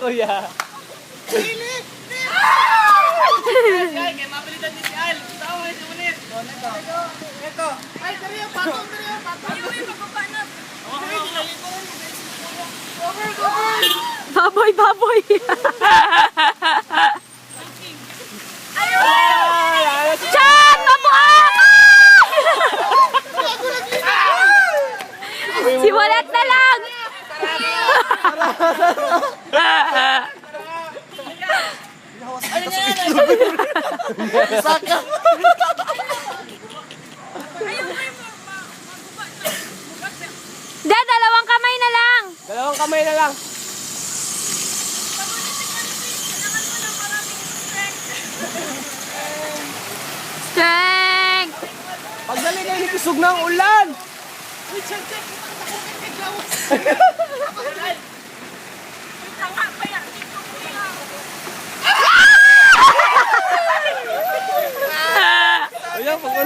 Kuya. Ay, kaya mapalitan ni si Al. Tama mo si Munir. Ito. Ay, dali yung patong, yung patong. Ayaw yung pagpapanap. Baboy, baboy. Chan! Mabuhay! Simulat na lang! Saka. Dad, dalawang kamay na lang. Dalawang kamay na lang. Strength! Pagdali kayo ni Kusog ng ulan. Mọi!